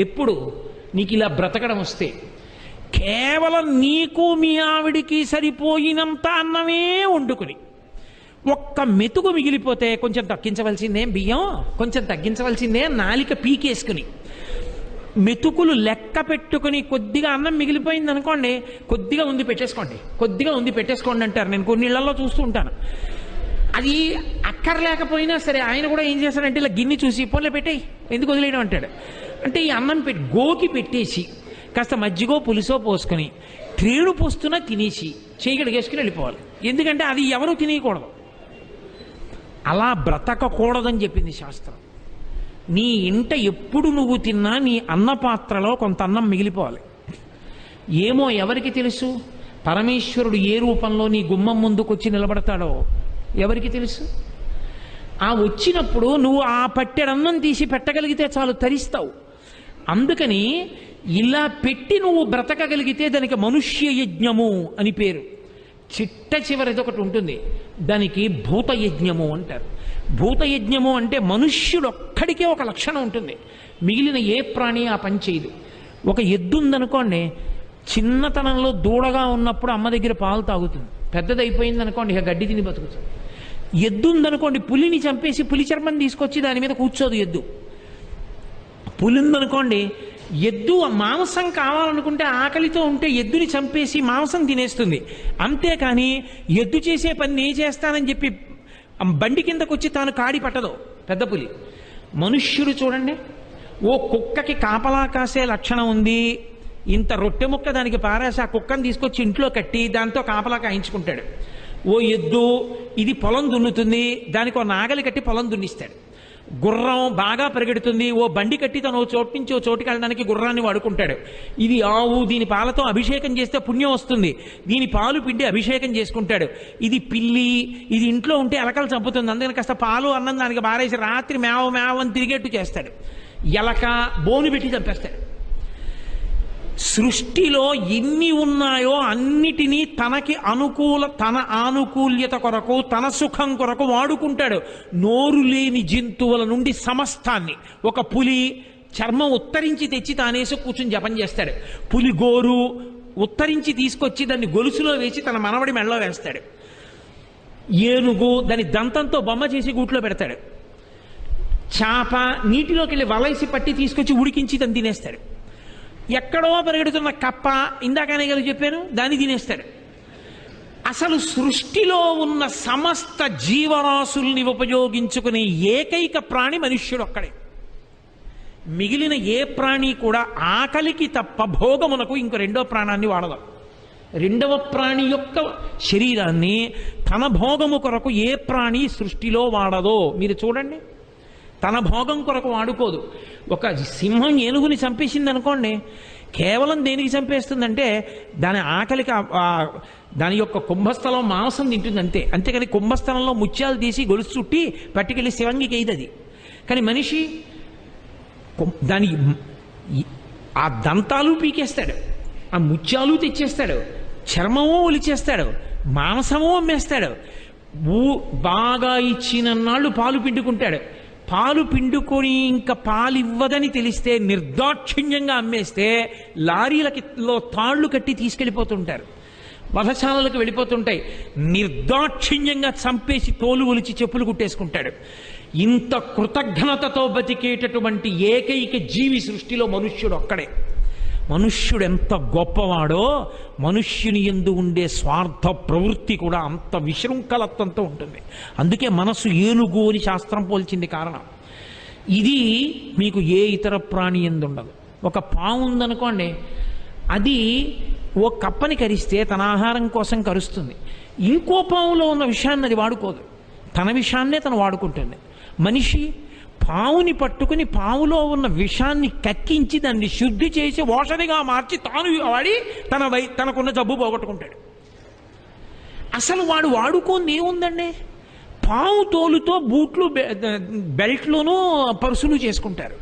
ఎప్పుడు నీకు ఇలా బ్రతకడం వస్తే కేవలం నీకు మీ ఆవిడికి సరిపోయినంత అన్నమే వండుకుని ఒక్క మెతుకు మిగిలిపోతే కొంచెం తగ్గించవలసిందే బియ్యం కొంచెం తగ్గించవలసిందే నాలిక పీకేసుకుని. మెతుకులు లెక్క పెట్టుకుని కొద్దిగా అన్నం మిగిలిపోయింది అనుకోండి కొద్దిగా ఉంది పెట్టేసుకోండి కొద్దిగా ఉంది పెట్టేసుకోండి అంటారు. నేను కొన్ని ఇళ్ళలో చూస్తూ ఉంటాను. అది అక్కర్లేకపోయినా సరే ఆయన కూడా ఏం చేస్తాడంటే ఇలా గిన్నె చూసి పోలే పెట్టేయి ఎందుకు వదిలేయడం? అంటాడు. అంటే ఈ అన్నం పెట్టి గోకి పెట్టేసి కాస్త మజ్జిగో పులుసో పోసుకొని ట్రేడు పోస్తున్నా తినేసి చేయగడిగేసుకుని వెళ్ళిపోవాలి. ఎందుకంటే అది ఎవరు తినేయకూడదు. అలా బ్రతకకూడదని చెప్పింది శాస్త్రం. నీ ఇంట ఎప్పుడు నువ్వు తిన్నా నీ అన్న పాత్రలో కొంత అన్నం మిగిలిపోవాలి. ఏమో ఎవరికి తెలుసు? పరమేశ్వరుడు ఏ రూపంలో నీ గుమ్మం ముందుకొచ్చి నిలబడతాడో ఎవరికి తెలుసు? ఆ వచ్చినప్పుడు నువ్వు ఆ పట్టెడన్నం తీసి పెట్టగలిగితే చాలు తరిస్తావు. అందుకని ఇలా పెట్టి నువ్వు బ్రతకగలిగితే దానికి మనుష్య యజ్ఞము అని పేరు. చిట్ట చివరిది ఒకటి ఉంటుంది. దానికి భూతయజ్ఞము అంటారు. భూతయజ్ఞము అంటే మనుష్యుడు ఒక్కడికే ఒక లక్షణం ఉంటుంది. మిగిలిన ఏ ప్రాణి ఆ పని చేయదు. ఒక ఎద్దు ఉందనుకోండి చిన్నతనంలో దూడగా ఉన్నప్పుడు అమ్మ దగ్గర పాలు తాగుతుంది. పెద్దదైపోయింది అనుకోండి ఇక గడ్డి తిని బతుకుతుంది. ఎద్దు ఉందనుకోండి పులిని చంపేసి పులి చర్మం తీసుకొచ్చి దాని మీద కూర్చోదు ఎద్దు. పులి ఉందనుకోండి ఎద్దు ఆ మాంసం కావాలనుకుంటే ఆకలితో ఉంటే ఎద్దుని చంపేసి మాంసం తినేస్తుంది. అంతేకాని ఎద్దు చేసే పని నేను చేస్తానని చెప్పి బండి కిందకు వచ్చి తాను కాడి పట్టదు పెద్ద పులి. మనుష్యుడు చూడండి ఓ కుక్కకి కాపలా కాసే లక్షణం ఉంది. ఇంత రొట్టె ముక్క దానికి పారేసి ఆ కుక్కను తీసుకొచ్చి ఇంట్లో కట్టి దాంతో కాపలా కాయించుకుంటాడు. ఓ ఎద్దు ఇది పొలం దున్నుతుంది దానికి ఓ నాగలి కట్టి పొలం దున్నిస్తాడు. గుర్రం బాగా పరిగెడుతుంది ఓ బండి కట్టి తను చోటు నుంచి ఓ చోటుకి వెళ్ళడానికి గుర్రాన్ని వాడుకుంటాడు. ఇది ఆవు దీని పాలతో అభిషేకం చేస్తే పుణ్యం వస్తుంది. దీని పాలు పిండి అభిషేకం చేసుకుంటాడు. ఇది పిల్లి ఇది ఇంట్లో ఉంటే ఎలకలు చంపుతుంది. అందుకని కాస్త పాలు అన్నం దానికి బారేసి రాత్రి మేవ మేవని తిరిగేట్టు చేస్తాడు. ఎలక బోను పెట్టి చంపేస్తాడు. సృష్టిలో ఎన్ని ఉన్నాయో అన్నిటినీ తనకి అనుకూల తన ఆనుకూల్యత కొరకు తన సుఖం కొరకు వాడుకుంటాడు. నోరు లేని జంతువుల నుండి సమస్తాన్ని. ఒక పులి చర్మం ఉత్తరించి తెచ్చి తానేసి కూర్చుని జపం చేస్తాడు. పులి గోరు ఉత్తరించి తీసుకొచ్చి దాన్ని గొలుసులో వేసి తన మనవడి మెడలో వేస్తాడు. ఏనుగు దాని దంతంతో బొమ్మ చేసి గూట్లో పెడతాడు. చాప నీటిలోకి వెళ్ళి వలైసి పట్టి తీసుకొచ్చి ఉడికించి దాన్ని తినేస్తాడు. ఎక్కడో పరిగెడుతున్న కప్ప ఇందాకనే కదా చెప్పాను దాన్ని తినేస్తాడు అసలు సృష్టిలో ఉన్న సమస్త జీవరాశుల్ని ఉపయోగించుకునే ఏకైక ప్రాణి మనుష్యుడు ఒక్కడే. మిగిలిన ఏ ప్రాణి కూడా ఆకలికి తప్ప భోగమునకు ఇంకో రెండో ప్రాణాన్ని వాడదు. రెండవ ప్రాణి యొక్క శరీరాన్ని తన భోగము కొరకు ఏ ప్రాణి సృష్టిలో వాడదో మీరు చూడండి. తన భోగం కొరకు వాడుకోదు. ఒక సింహం ఏనుగుని చంపేసింది అనుకోండి కేవలం దేనికి చంపేస్తుందంటే దాని ఆకలికి దాని యొక్క కుంభస్థలం మాంసం తింటుంది అంతే అంతేకాని కుంభస్థలంలో ముత్యాలు తీసి గొలుసు చుట్టి పట్టుకెళ్ళి శివంగికి అది కానీ మనిషి దాని ఆ దంతాలు పీకేస్తాడు ఆ ముత్యాలు తెచ్చేస్తాడు చర్మము ఒలిచేస్తాడు మాంసము అమ్మేస్తాడు ఊ బాగా ఇచ్చినన్నాళ్ళు పాలు పిండుకుంటాడు. పాలు పిండుకొని ఇంకా పాలు ఇవ్వదని తెలిస్తే నిర్దాక్షిణ్యంగా అమ్మేస్తే లారీలకి లో తాళ్ళు కట్టి తీసుకెళ్ళిపోతుంటారు. వధశాలలకు వెళ్ళిపోతుంటాయి. నిర్దాక్షిణ్యంగా చంపేసి తోలు ఒలిచి చెప్పులు కుట్టేసుకుంటాడు. ఇంత కృతజ్ఞతతో బతికేటటువంటి ఏకైక జీవి సృష్టిలో మనుష్యుడు ఒక్కడే. మనుష్యుడు ఎంత గొప్పవాడో మనుష్యుని ఎందు ఉండే స్వార్థ ప్రవృత్తి కూడా అంత విశృంఖలత్వంతో ఉంటుంది. అందుకే మనస్సు ఏనుగు అని శాస్త్రం పోల్చింది కారణం. ఇది మీకు ఏ ఇతర ప్రాణి ఎందు ఉండదు ఒక పాము ఉందనుకోండి అది ఓ కప్పని కరిస్తే తన ఆహారం కోసం కరుస్తుంది. ఇంకో పాములో ఉన్న విషయాన్ని అది వాడుకోదు. తన విషయాన్నే తను వాడుకుంటుంది. మనిషి పావుని పట్టుకుని పావులో ఉన్న విషాన్ని కక్కించి దాన్ని శుద్ధి చేసి ఓషధిగా మార్చి తాను వాడి తన వై తనకున్న జబ్బు పోగొట్టుకుంటాడు. అసలు వాడు వాడుకోంది ఏముందండి? పావు తోలుతో బూట్లు బె- బెల్ట్లోనూ పర్సులు చేసుకుంటారు.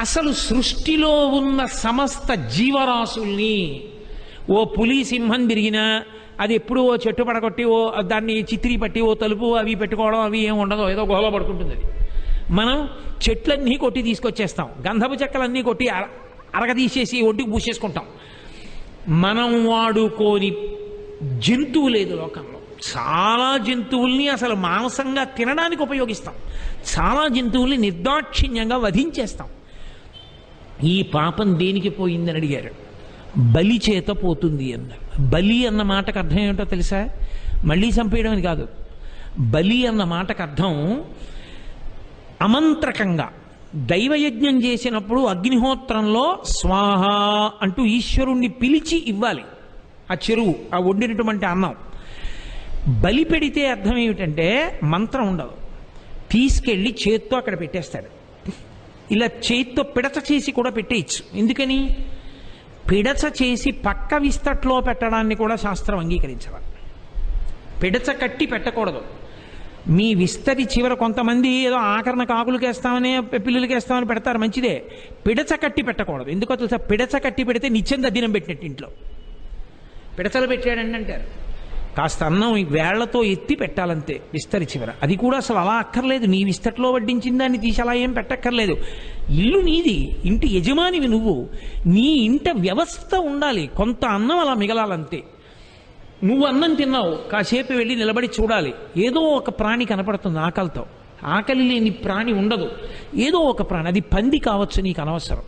అసలు సృష్టిలో ఉన్న సమస్త జీవరాశుల్ని ఓ పులి సింహం తిరిగినా అది ఎప్పుడు ఓ చెట్టు పడగొట్టి ఓ దాన్ని చిత్రీ పట్టి ఓ తలుపు అవి పెట్టుకోవడం అవి ఏమి ఉండదు ఏదో గోల పడుకుంటుంది అది. మనం చెట్లన్నీ కొట్టి తీసుకొచ్చేస్తాం. గంధపు చెక్కలన్నీ కొట్టి అర అరగదీసేసి ఒడ్డుకు పూసేసుకుంటాం మనం వాడుకోని జంతువు లేదు లోకంలో. చాలా జంతువుల్ని అసలు మాంసంగా తినడానికి ఉపయోగిస్తాం. చాలా జంతువుల్ని నిర్దాక్షిణ్యంగా వధించేస్తాం. ఈ పాపం దేనికి పోయిందని అడిగారు. బలి చేత పోతుంది అన్నారు బలి అన్న మాటకు అర్థం ఏమిటో తెలుసా? మళ్ళీ చంపేయడం అని కాదు. బలి అన్న మాటకు అర్థం అమంత్రకంగా దైవయజ్ఞం చేసినప్పుడు అగ్నిహోత్రంలో స్వాహ అంటూ ఈశ్వరుణ్ణి పిలిచి ఇవ్వాలి. ఆ చెరువు ఆ వండినటువంటి అన్నం. బలి పెడితే అర్థం ఏమిటంటే మంత్రం ఉండదు. తీసుకెళ్ళి చేత్తో అక్కడ పెట్టేస్తాడు. ఇలా చేత్తో పిడచ చేసి కూడా పెట్టేయచ్చు. ఎందుకని? పిడచ చేసి పక్క విస్తట్లో పెట్టడాన్ని కూడా శాస్త్రం అంగీకరించవాలి. పిడచ కట్టి పెట్టకూడదు. మీ విస్తరి చివర కొంతమంది ఏదో ఆకరణ కాకులకి వేస్తామని వేస్తామని పెడతారు మంచిదే. పిడచ కట్టి పెట్టకూడదు. ఎందుకో తెలుసా? పిడచ కట్టి పెడితే నిత్యం దినం పెట్టినట్టు ఇంట్లో. పిడచలు పెట్టాడండి అంటారు. కాస్త అన్నం వేళ్ళతో ఎత్తి పెట్టాలంతే విస్తరి చివర. అది కూడా అసలు అలా అక్కర్లేదు. నీ విస్తట్లో వడ్డించిన దాన్ని తీసి అలా ఏం పెట్టక్కర్లేదు. ఇల్లు నీది ఇంటి యజమానివి నువ్వు. నీ ఇంట వ్యవస్థ ఉండాలి. కొంత అన్నం అలా మిగలాలంతే. నువ్వు అన్నం తిన్నావు కాసేపు వెళ్ళి నిలబడి చూడాలి. ఏదో ఒక ప్రాణి కనపడుతుంది ఆకలితో. ఆకలి లేని ప్రాణి ఉండదు. ఏదో ఒక ప్రాణి అది పంది కావచ్చు నీకు అనవసరం.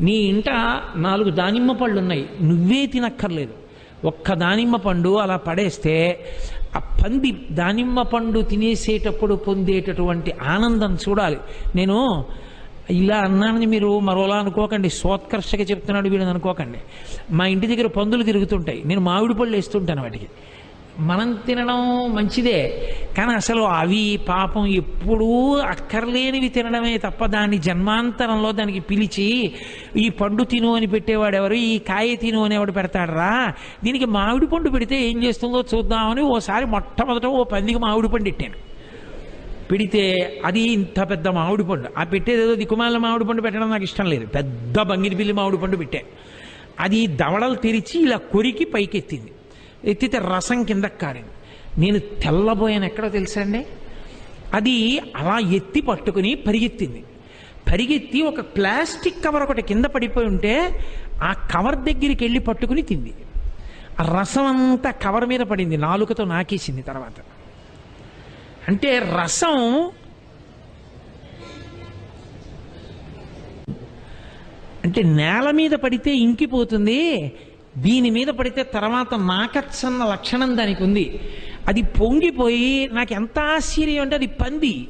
నీ ఇంట నాలుగు దానిమ్మ పళ్ళు ఉన్నాయి. నువ్వే తినక్కర్లేదు. ఒక్క దానిమ్మ పండు అలా పడేస్తే ఆ పంది దానిమ్మ పండు తినేసేటప్పుడు పొందేటటువంటి ఆనందం చూడాలి. నేను ఇలా అన్నానని మీరు మరోలా అనుకోకండి. సోత్కర్షగా చెప్తున్నాడు వీడని అనుకోకండి. మా ఇంటి దగ్గర పందులు తిరుగుతుంటాయి. నేను మామిడి పళ్ళు వేస్తుంటాను వాటికి. మనం తినడం మంచిదే. కానీ అసలు అవి పాపం ఎప్పుడూ అక్కర్లేనివి తినడమే తప్ప దాని జన్మాంతరంలో దానికి పిలిచి ఈ పండు తిను అని పెట్టేవాడు ఎవరు? ఈ కాయ తిను అనేవాడు పెడతాడరా? దీనికి మామిడి పండు పెడితే ఏం చేస్తుందో చూద్దామని ఓసారి మొట్టమొదట ఓ పందికి మామిడి పండు పెట్టాను. పెడితే అది ఇంత పెద్ద మామిడి పండు. ఆ పెట్టేది ఏదో దిక్కుమాల మామిడి పండు పెట్టడం నాకు ఇష్టం లేదు. పెద్ద బంగిరిపిల్లి మామిడి పండు పెట్టా. అది దవడలు తెరిచి ఇలా కొరికి పైకి ఎత్తింది ఎత్తితే రసం కింద కారింది. నేను తెల్లబోయాను ఎక్కడో తెలుసా అండి? అది అలా ఎత్తి పట్టుకుని పరిగెత్తింది. పరిగెత్తి ఒక ప్లాస్టిక్ కవర్ ఒకటి కింద పడిపోయి ఉంటే ఆ కవర్ దగ్గరికి వెళ్ళి పట్టుకుని తింది. ఆ రసం అంతా కవర్ మీద పడింది. నాలుకతో నాకేసింది తర్వాత. అంటే రసం అంటే నేల మీద పడితే ఇంకిపోతుంది దీని మీద పడితే తర్వాత నాకచ్చన్న లక్షణం దానికి ఉంది అది పొంగిపోయి నాకు ఎంత ఆశ్చర్యం అంటే అది పంది.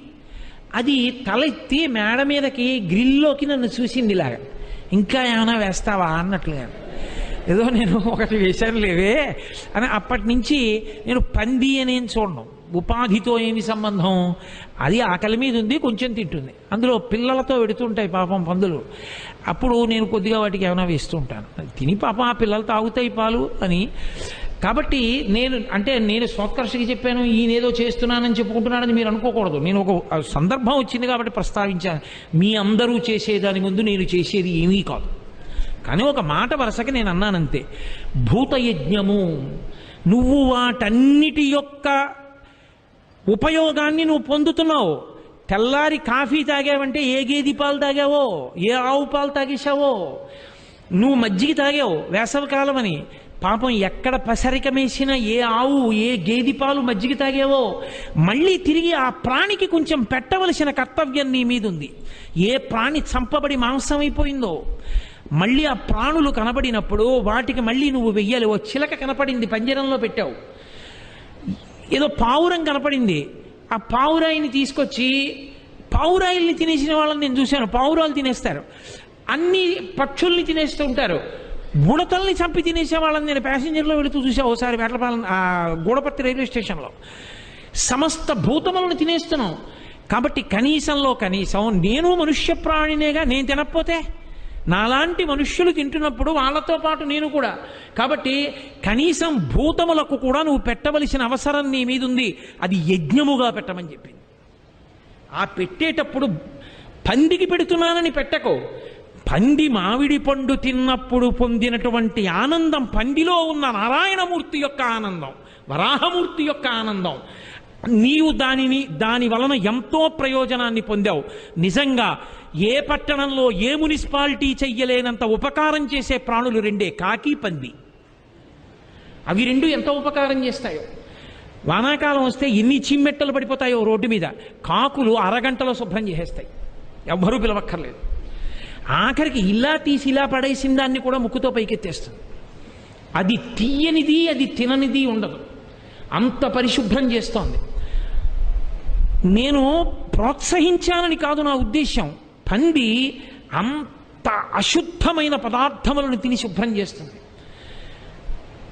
అది తలెత్తి మేడ మీదకి గ్రిల్లోకి నన్ను చూసింది ఇలాగా. ఇంకా ఏమైనా వేస్తావా అన్నట్లుగా. ఏదో నేను ఒకటి వేశాను లేవే అని అప్పటి నుంచి నేను పంది అని చూడను. ఉపాధితో ఏమి సంబంధం? అది ఆకలి మీద ఉంది కొంచెం తింటుంది. అందులో పిల్లలతో వెడుతుంటాయి పాపం పందులు. అప్పుడు నేను కొద్దిగా వాటికి ఏమైనా వేస్తుంటాను. తిని పాపం ఆ పిల్లలు తాగుతాయి పాలు అని. కాబట్టి నేను అంటే నేను స్వోత్కర్షకి చెప్పాను ఈయనేదో చేస్తున్నానని చెప్పుకుంటున్నానని మీరు అనుకోకూడదు. నేను ఒక సందర్భం వచ్చింది కాబట్టి ప్రస్తావించాను. మీ అందరూ చేసేదాని ముందు నేను చేసేది ఏమీ కాదు. కానీ ఒక మాట వరుసకి నేను అన్నానంతే. భూతయజ్ఞము. నువ్వు వాటన్నిటి యొక్క ఉపయోగాన్ని నువ్వు పొందుతున్నావు. తెల్లారి కాఫీ తాగావంటే ఏ గేది పాలు తాగావో ఏ ఆవు పాలు తాగేశావో నువ్వు మజ్జిగ తాగావు వేసవకాలం అని. పాపం ఎక్కడ పసరికమేసిన ఏ ఆవు ఏ గేది పాలు మజ్జిగ తాగావో మళ్ళీ తిరిగి ఆ ప్రాణికి కొంచెం పెట్టవలసిన కర్తవ్యం నీ మీద ఉంది ఏ ప్రాణి చంపబడి మాంసం అయిపోయిందో మళ్ళీ ఆ ప్రాణులు కనబడినప్పుడు వాటికి మళ్ళీ నువ్వు వెయ్యాలి. ఓ చిలక కనపడింది పంజరంలో పెట్టావు. ఏదో పావురం కనపడింది. ఆ పావురాయిని తీసుకొచ్చి పావురాయిల్ని తినేసిన వాళ్ళని నేను చూశాను. పావురాలు తినేస్తారు. అన్ని పక్షుల్ని తినేస్తూ ఉంటారు. బుడతల్ని చంపి తినేసే వాళ్ళని నేను ప్యాసింజర్లో వెళుతూ చూసా ఒకసారి వేటపాలెం ఆ రైల్వే స్టేషన్లో. సమస్త భూతములను తినేస్తున్నాం. కాబట్టి కనీసంలో కనీసం నేను మనుష్య ప్రాణినేగా నేను తినకపోతే నాలాంటి మనుష్యులు తింటున్నప్పుడు వాళ్ళతో పాటు నేను కూడా. కాబట్టి కనీసం భూతములకు కూడా నువ్వు పెట్టవలసిన అవసరం నీ మీద ఉంది అది యజ్ఞముగా పెట్టమని చెప్పింది. ఆ పెట్టేటప్పుడు పందికి పెడుతున్నానని పెట్టకో. పంది మామిడి పండు తిన్నప్పుడు పొందినటువంటి ఆనందం పందిలో ఉన్న నారాయణమూర్తి యొక్క ఆనందం వరాహమూర్తి యొక్క ఆనందం. నీవు దానిని దాని వలన ఎంతో ప్రయోజనాన్ని పొందావు. నిజంగా ఏ పట్టణంలో ఏ మున్సిపాలిటీ చెయ్యలేనంత ఉపకారం చేసే ప్రాణులు రెండే కాకి పంది. అవి రెండు ఎంత ఉపకారం చేస్తాయో. వానాకాలం వస్తే ఎన్ని చిమ్మెట్టలు పడిపోతాయో రోడ్డు మీద. కాకులు అరగంటలో శుభ్రం చేసేస్తాయి. ఎవ్వరూ పిలవక్కర్లేదు. ఆఖరికి ఇలా తీసి ఇలా పడేసిన దాన్ని కూడా ముక్కుతో పైకెత్తేస్తుంది. అది తీయనిది అది తిననిది ఉండదు. అంత పరిశుభ్రం చేస్తోంది. నేను ప్రోత్సహించానని కాదు నా ఉద్దేశం పంది అంత అశుద్ధమైన పదార్థములను తిని శుభ్రం చేస్తుంది.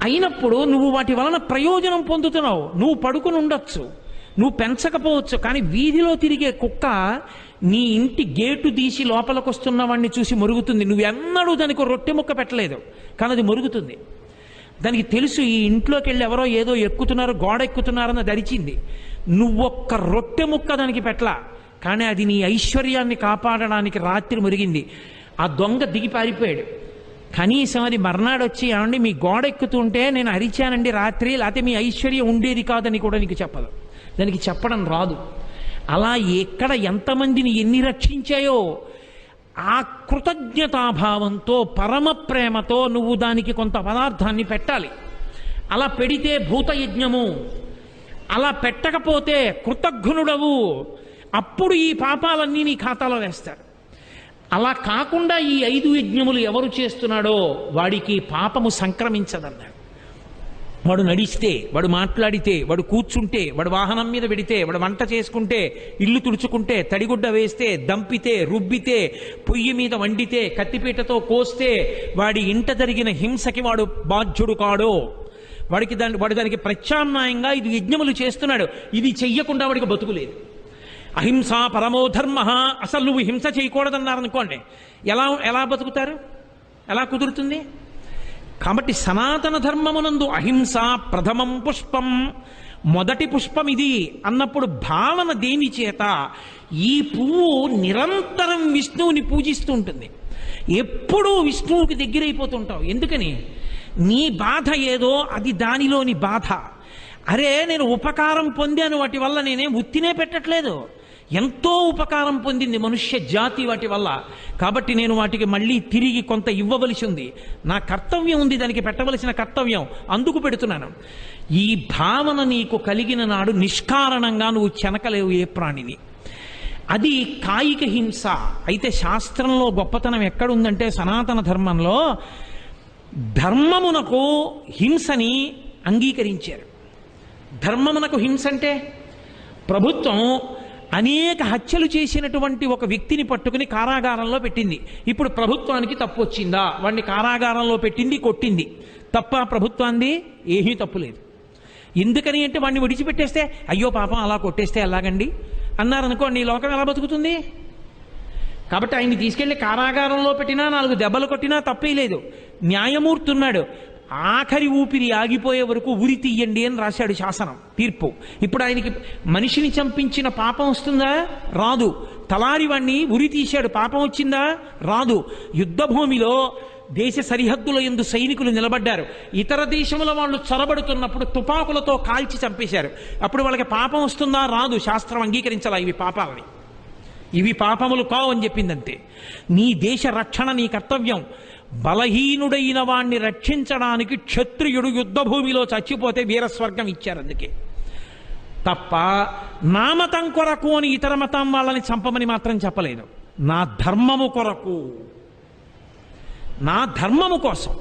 అయినప్పుడు నువ్వు వాటి వలన ప్రయోజనం పొందుతున్నావు. నువ్వు పడుకుని ఉండొచ్చు. నువ్వు పెంచకపోవచ్చు. కానీ వీధిలో తిరిగే కుక్క నీ ఇంటి గేటు తీసి లోపలికి వస్తున్న వాడిని చూసి మరుగుతుంది. నువ్వు ఎన్నడూ దానికి రొట్టె ముక్క పెట్టలేదు. కానీ అది మరుగుతుంది. దానికి తెలుసు ఈ ఇంట్లోకి వెళ్ళి ఎవరో ఏదో ఎక్కుతున్నారు గోడ ఎక్కుతున్నారన్న దరిచింది. నువ్వొక్క రొట్టె ముక్క దానికి పెట్టలా. కానీ అది నీ ఐశ్వర్యాన్ని కాపాడడానికి రాత్రి మురిగింది. ఆ దొంగ దిగి పారిపోయాడు. కనీసం అది మర్నాడు వచ్చి ఏమండి మీ గోడ ఎక్కుతుంటే నేను అరిచానండి రాత్రి లేకపోతే మీ ఐశ్వర్యం ఉండేది కాదని కూడా నీకు చెప్పదు. దానికి చెప్పడం రాదు. అలా ఎక్కడ ఎంతమందిని ఎన్ని రక్షించాయో ఆ కృతజ్ఞతాభావంతో పరమ ప్రేమతో నువ్వు దానికి కొంత పదార్థాన్ని పెట్టాలి. అలా పెడితే భూతయజ్ఞము. అలా పెట్టకపోతే కృతజ్ఞుడవు అప్పుడు ఈ పాపాలన్నీ నీ ఖాతాలో వేస్తారు. అలా కాకుండా ఈ ఐదు యజ్ఞములు ఎవరు చేస్తున్నాడో వాడికి పాపము సంక్రమించదన్నాడు. వాడు నడిస్తే వాడు మాట్లాడితే వాడు కూర్చుంటే వాడు వాహనం మీద పెడితే వాడు వంట చేసుకుంటే ఇల్లు తుడుచుకుంటే తడిగుడ్డ వేస్తే దంపితే రుబ్బితే పొయ్యి మీద వండితే కత్తిపీటతో కోస్తే వాడి ఇంట జరిగిన హింసకి వాడు బాధ్యుడు కాడో. వాడికి దాని వాడు దానికి ప్రత్యామ్నాయంగా ఇది యజ్ఞములు చేస్తున్నాడు. ఇది చెయ్యకుండా వాడికి బతుకులేదు అహింస పరమోధర్మ అసలు నువ్వు హింస చేయకూడదన్నారనుకోండి. ఎలా ఎలా బతుకుతారు? ఎలా కుదురుతుంది? కాబట్టి సనాతన ధర్మమునందు అహింస ప్రథమం పుష్పం. మొదటి పుష్పం ఇది అన్నప్పుడు భావన దేని చేత? ఈ పువ్వు నిరంతరం విష్ణువుని పూజిస్తూ ఉంటుంది. ఎప్పుడూ విష్ణువుకి దగ్గరైపోతుంటావు. ఎందుకని? నీ బాధ ఏదో అది దానిలోని బాధ. అరే నేను ఉపకారం పొందాను వాటి వల్ల నేనేం ఉత్తినే పెట్టట్లేదు. ఎంతో ఉపకారం పొందింది మనుష్య జాతి వాటి వల్ల. కాబట్టి నేను వాటికి మళ్ళీ తిరిగి కొంత ఇవ్వవలసి ఉంది. నా కర్తవ్యం ఉంది దానికి పెట్టవలసిన కర్తవ్యం. అందుకు పెడుతున్నాను. ఈ భావన నీకు కలిగిన నాడు నిష్కారణంగా నువ్వు చెనకలేవు ఏ ప్రాణిని. అది కాయిక హింస. అయితే శాస్త్రంలో గొప్పతనం ఎక్కడుందంటే సనాతన ధర్మంలో ధర్మమునకు హింసని అంగీకరించారు. ధర్మమునకు హింస అంటే ప్రభుత్వం అనేక హత్యలు చేసినటువంటి ఒక వ్యక్తిని పట్టుకుని కారాగారంలో పెట్టింది. ఇప్పుడు ప్రభుత్వానికి తప్పు వచ్చిందా? వాడిని కారాగారంలో పెట్టింది కొట్టింది. తప్ప ప్రభుత్వాన్ని ఏమీ తప్పు లేదు. ఎందుకని అంటే వాడిని విడిచిపెట్టేస్తే అయ్యో పాపం అలా కొట్టేస్తే ఎలాగండి? అన్నారనుకోండి ఈ లోకం ఎలా బతుకుతుంది? కాబట్టి ఆయన్ని తీసుకెళ్ళి కారాగారంలో పెట్టినా నాలుగు దెబ్బలు కొట్టినా తప్పే లేదు న్యాయమూర్తి ఉన్నాడు. ఆఖరి ఊపిరి ఆగిపోయే వరకు ఉరి తీయండి అని రాశాడు శాసనం. తీర్పు. ఇప్పుడు ఆయనకి మనిషిని చంపించిన పాపం వస్తుందా? రాదు. తలారివాణ్ణి ఉరి తీశాడు. పాపం వచ్చిందా? రాదు. యుద్ధ భూమిలో దేశ సరిహద్దుల ఎందు సైనికులు నిలబడ్డారు. ఇతర దేశముల వాళ్ళు చొరబడుతున్నప్పుడు తుపాకులతో కాల్చి చంపేశారు. అప్పుడు వాళ్ళకి పాపం వస్తుందా? రాదు. శాస్త్రం అంగీకరించాలా ఇవి పాపాలని. ఇవి పాపములు కావు అని చెప్పిందంతే. నీ దేశ రక్షణ నీ కర్తవ్యం. బలహీనుడైన వాణ్ణి రక్షించడానికి క్షత్రియుడు యుద్ధభూమిలో చచ్చిపోతే వీరస్వర్గం ఇచ్చారు అందుకే. తప్ప నా మతం కొరకు అని ఇతర మతం వాళ్ళని చంపమని మాత్రం చెప్పలేదు. నా ధర్మము కొరకు. నా ధర్మము కోసం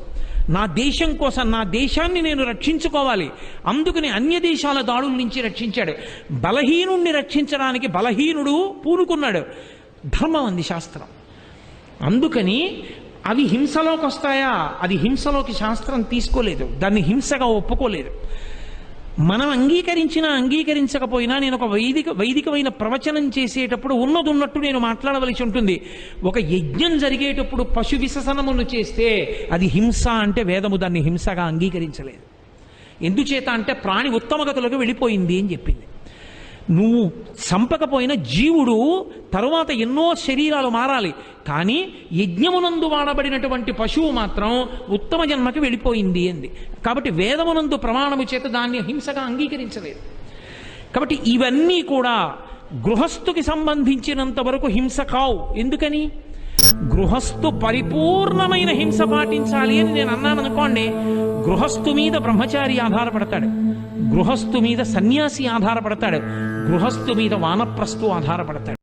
నా దేశం కోసం నా దేశాన్ని నేను రక్షించుకోవాలి. అందుకని అన్య దేశాల దాడుల నుంచి రక్షించాడు. బలహీనుణ్ణి రక్షించడానికి బలహీనుడు పూనుకున్నాడు. ధర్మం అంది శాస్త్రం. అందుకని అవి హింసలోకి వస్తాయా? అది హింసలోకి శాస్త్రం తీసుకోలేదు. దాన్ని హింసగా ఒప్పుకోలేదు. మనం అంగీకరించినా అంగీకరించకపోయినా నేను ఒక వైదిక వైదికమైన ప్రవచనం చేసేటప్పుడు ఉన్నది ఉన్నట్టు నేను మాట్లాడవలసి ఉంటుంది. ఒక యజ్ఞం జరిగేటప్పుడు పశు విససనమును చేస్తే అది హింస అంటే వేదము దాన్ని హింసగా అంగీకరించలేదు. ఎందుచేత అంటే ప్రాణి ఉత్తమగతులకు వెళ్ళిపోయింది అని చెప్పింది. నువ్వు చంపకపోయిన జీవుడు తరువాత ఎన్నో శరీరాలు మారాలి. కానీ యజ్ఞమునందు వాడబడినటువంటి పశువు మాత్రం ఉత్తమ జన్మకి వెళ్ళిపోయింది అంది. కాబట్టి వేదమునందు ప్రమాణము చేత దాన్ని హింసగా అంగీకరించలేదు. కాబట్టి ఇవన్నీ కూడా గృహస్థుకి సంబంధించినంత వరకు హింస కావు. ఎందుకని? గృహస్థు పరిపూర్ణమైన హింస పాటించాలి అని నేను అన్నాను అనుకోండి గృహస్థు మీద బ్రహ్మచారి ఆధారపడతాడు. గృహస్థు మీద సన్యాసి ఆధారపడతాడు. గృహస్థు మీద వానప్రస్థు ఆధారపడతాడు.